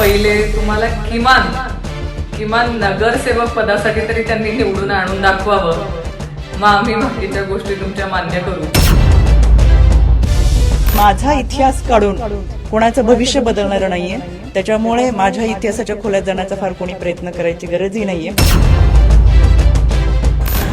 पहिले तुम्हाला किमान किमान नगरसेवक पदासाठी तरी त्यांनी निवडून आणून दाखवावं. मग आम्ही बाकीच्या गोष्टी तुमच्या मान्य करू. माझा इतिहास काढून कोणाचं भविष्य बदलणार नाहीये. त्याच्यामुळे माझ्या इतिहासाच्या खोल्यात जाण्याचा फार कोणी प्रयत्न करायची गरजही नाहीये.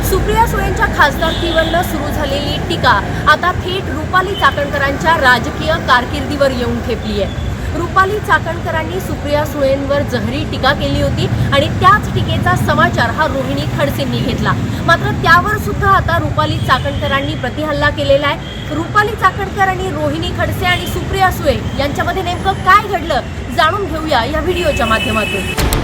सुप्रिया सुळेंच्या खासदारकीवरनं सुरू झालेली टीका आता थेट रुपाली चाकणकरांच्या राजकीय कारकिर्दीवर येऊन ठेपली आहे रुपाली चाकणकरांनी सुप्रिया सुळेंवर जहरी टीका केली होती आणि त्याच टीकेचा समाचार हा रोहिणी खडसेंनी घेतला. मात्र त्यावर सुद्धा आता रुपाली चाकणकरांनी प्रतिहल्ला केलेला आहे. रुपाली चाकणकर आणि रोहिणी खडसे आणि सुप्रिया सुळे यांच्यामध्ये नेमकं काय घडलं जाणून घेऊया या व्हिडिओच्या माध्यमातून.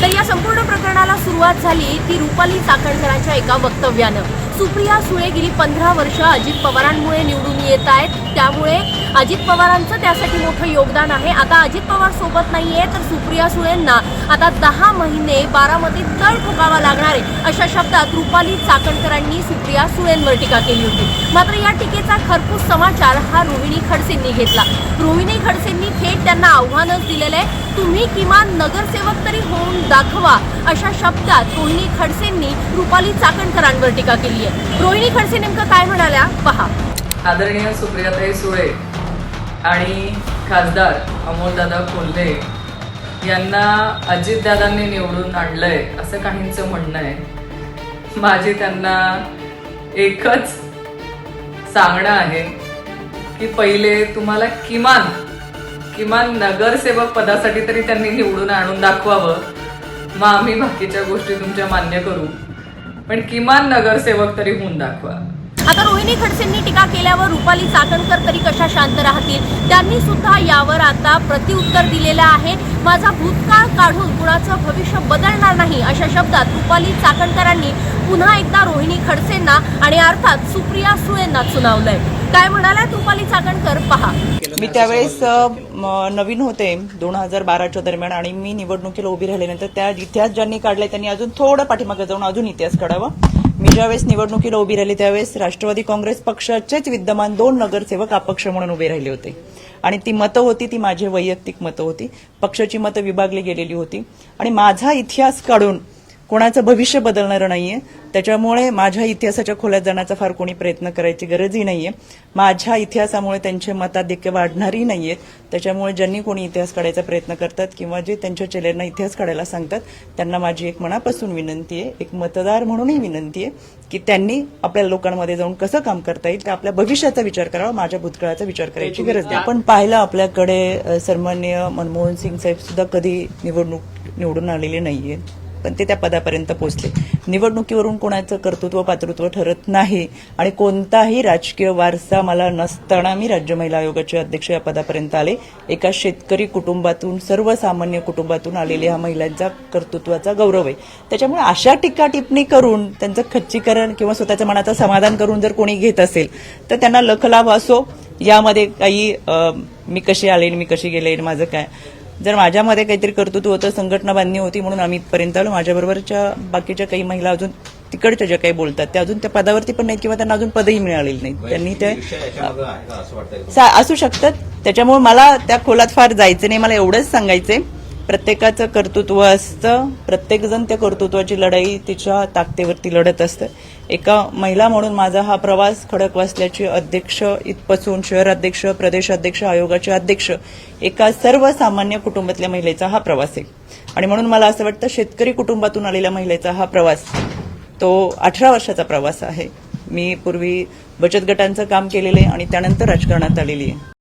तर या संपूर्ण प्रकरणाला सुरुवात झाली ती रुपाली चाकणकरांच्या एका वक्तव्यानं. सुप्रिया सुळे गेली पंधरा वर्ष अजित पवारांमुळे निवडून येत आहेत. त्यामुळे अजित पवारांचं त्यासाठी मोठं योगदान आहे. आता अजित पवार सोबत नाहीये तर सुप्रिया सुळेंना आता दहा महिने बारामतीत तळ ठोकावा लागणार आहे अशा शब्दात रुपाली चाकणकरांनी सुप्रिया सुळेंवर टीका केली होती. मात्र या टीकेचा खरपूस समाचार हा रोहिणी खडसेंनी घेतला. रोहिणी खडसेंनी थेट त्यांना आव्हानच दिलेलं आहे तुम्ही किमान नगरसेवक तरी होऊन दाखवा. अशा शब्दात रोहिणी खडसेंनी रुपाली चाकणकरांवर टीका केली आहे रोहिणी खडसे नेमकं काय म्हणाल्या? पहा. आदरणीय सुप्रियाताई सुळे आणि खासदार अमोलदादा कोल्हे यांना अजितदादांनी निवडून आणलंय असं काहींचं म्हणणं आहे. माझी त्यांना एकच सांगणं आहे की पहिले तुम्हाला किमान किमान नगरसेवक पदासाठी तरी त्यांनी निवडून आणून दाखवावं. मग आम्ही बाकीच्या गोष्टी तुमच्या मान्य करू. पण किमान नगरसेवक तरी होऊन दाखवा. आता रोहिणी खडसेंनी टीका केल्यावर रुपाली चाकणकर तरी कशा शांत राहतील? त्यांनी सुद्धा यावर आता प्रतिउत्तर दिलेलं आहे. माझा भूतकाळ काढून कुणाचं भविष्य बदलणार नाही अशा शब्दात रुपाली चाकणकरांनी पुन्हा एकदा रोहिणी खडसेंना आणि अर्थात सुप्रिया सुळेंना सुनावलंय काय म्हणाला रुपाली चाकणकर पहा. मी त्यावेळेस नवीन होते दोन हजार बाराच्या दरम्यान आणि मी निवडणुकीला उभी राहिल्यानंतर त्या इतिहास ज्यांनी काढलाय त्यांनी अजून थोडं पाठीमागे जाऊन अजून इतिहास काढावा. मी ज्यावेळेस निवडणुकीला उभी राहिली त्यावेळेस राष्ट्रवादी काँग्रेस पक्षाचेच विद्यमान दोन नगरसेवक अपक्ष म्हणून उभे राहिले होते. आणि ती मतं होती ती माझी वैयक्तिक मतं होती. पक्षाची मतं विभागली गेलेली होती. आणि माझा इतिहास काढून कोणाचं भविष्य बदलणारं नाहीये. त्याच्यामुळे माझ्या इतिहासाच्या खोल्यात जाण्याचा फार कोणी प्रयत्न करायची गरजही नाहीये. माझ्या इतिहासामुळे त्यांचे मताधिक्य वाढणारही नाहीयेत त्याच्यामुळे ज्यांनी कोणी इतिहास काढायचा प्रयत्न करतात किंवा जे त्यांच्या चेलेंना इतिहास काढायला सांगतात त्यांना माझी एक मनापासून विनंती आहे एक मतदार म्हणूनही विनंती आहे की त्यांनी आपल्या लोकांमध्ये जाऊन कसं काम करता येईल त्या आपल्या भविष्याचा विचार करावा माझ्या भूतकाळाचा विचार करायची गरज नाही. आपण पाहिलं आपल्याकडे अ, सन्माननीय मनमोहन सिंग साहेब सुद्धा कधी निवडणूक निवडून आलेले नाहीये. पण ते त्या पदापर्यंत पोहोचले. निवडणुकीवरून कोणाचं कर्तृत्व पातृत्व ठरत नाही आणि कोणताही राजकीय वारसा मला नसताना मी राज्य महिला आयोगाचे अध्यक्ष या पदापर्यंत आले. एका शेतकरी कुटुंबातून सर्वसामान्य कुटुंबातून आलेल्या ह्या महिलांचा कर्तृत्वाचा गौरव आहे. त्याच्यामुळे अशा टीका टिप्पणी करून त्यांचं खच्चीकरण किंवा स्वतःच्या मनाचं समाधान करून जर कोणी घेत असेल तर त्यांना लखलाभ असो यामध्ये काही मी कशी आले मी कशी गेले माझं काय? जर माझ्यामध्ये काहीतरी कर्तृत्व होतं संघटना बांधणी होती म्हणून आम्ही इथपर्यंत आलो. माझ्याबरोबरच्या बाकीच्या काही महिला अजून तिकडच्या ज्या काही बोलतात त्या अजून त्या पदावरती पण नाहीत किंवा त्यांना अजून पदही मिळालेली नाही त्यांनी ते असू शकतात. त्याच्यामुळे मला त्या खोलात फार जायचं नाही. मला एवढंच सांगायचंय. प्रत्येकाचं कर्तृत्व असतं. प्रत्येकजण त्या कर्तृत्वाची लढाई तिच्या ताकदीवरती लढत असतं. एका महिला म्हणून माझा हा प्रवास खडक वाचल्याचे अध्यक्ष इथपासून शहर अध्यक्ष प्रदेश अध्यक्ष आयोगाचे अध्यक्ष एका सर्वसामान्य कुटुंबातल्या महिलेचा हा प्रवास आहे. आणि म्हणून मला असं वाटतं शेतकरी कुटुंबातून आलेल्या महिलेचा हा प्रवास तो अठरा वर्षाचा प्रवास आहे. मी पूर्वी बचत गटांचं काम केलेलं आहे आणि त्यानंतर राजकारणात आलेली आहे.